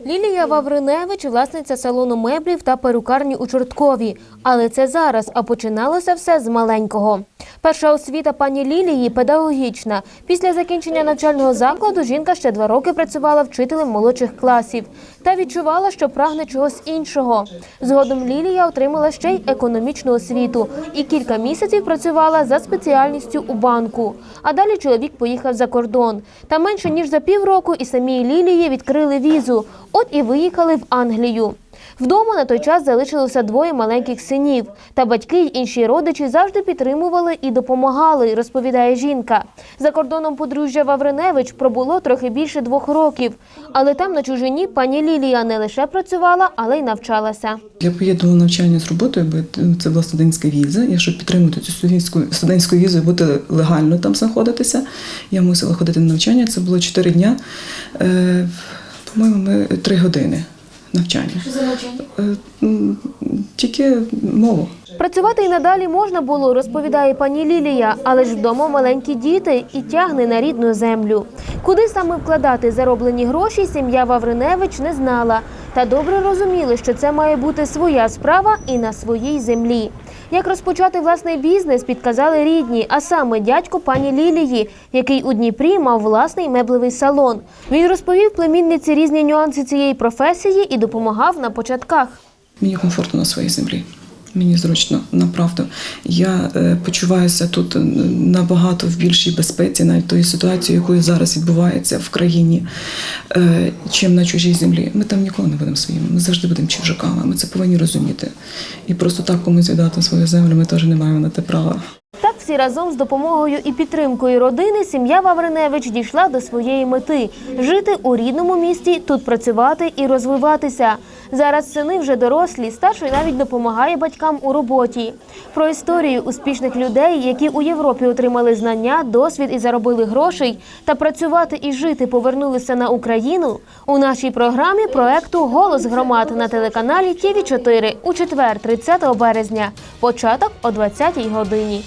Лілія Вавриневич, власниця салону меблів та перукарні у Чорткові. Але це зараз, а починалося все з маленького. Перша освіта пані Лілії педагогічна. Після закінчення навчального закладу жінка ще два роки працювала вчителем молодших класів та відчувала, що прагне чогось іншого. Згодом Лілія отримала ще й економічну освіту і кілька місяців працювала за спеціальністю у банку. А далі чоловік поїхав за кордон. Та менше ніж за півроку і самій Лілії відкрили візу. От і виїхали в Англію. Вдома на той час залишилося двоє маленьких синів. Та батьки й інші родичі завжди підтримували і допомагали, розповідає жінка. За кордоном подружжя Вавриневич пробуло трохи більше двох років. Але там на чужині пані Лілія не лише працювала, але й навчалася. Я поєднувала навчання з роботою, бо це була студентська віза. Я щоб підтримати цю студентську студентську візу і бути легально там знаходитися. Я мусила ходити на навчання. Це було 4 дня. Е, по-моєму, ми три години навчання. Що за навчання? Тільки мову. Працювати й надалі можна було, розповідає пані Лілія, але ж вдома маленькі діти і тягне на рідну землю. Куди саме вкладати зароблені гроші, сім'я Вавриневич не знала. Та добре розуміли, що це має бути своя справа і на своїй землі. Як розпочати власний бізнес, підказали рідні, а саме дядько пані Лілії, який у Дніпрі мав власний меблевий салон. Він розповів племінниці різні нюанси цієї професії і допомагав на початках. Мені комфортно на своїй землі. Мені зручно, направду. Я е, почуваюся тут набагато в більшій безпеці, навіть тої ситуації, якою зараз відбувається в країні, е, чим на чужій землі. Ми там ніколи не будемо своїми. Ми завжди будемо чужаками. Ми це повинні розуміти. І просто так комусь віддати свою землю, ми теж не маємо на те права. Всі разом з допомогою і підтримкою родини сім'я Вавриневич дійшла до своєї мети жити у рідному місті, тут працювати і розвиватися. Зараз сини вже дорослі, старший навіть допомагає батькам у роботі. Про історію успішних людей, які у Європі отримали знання, досвід і заробили грошей, та працювати і жити повернулися на Україну у нашій програмі проекту Голос громад на телеканалі ТІВІ 4 у четвер, 30 березня. Початок о 20-й годині.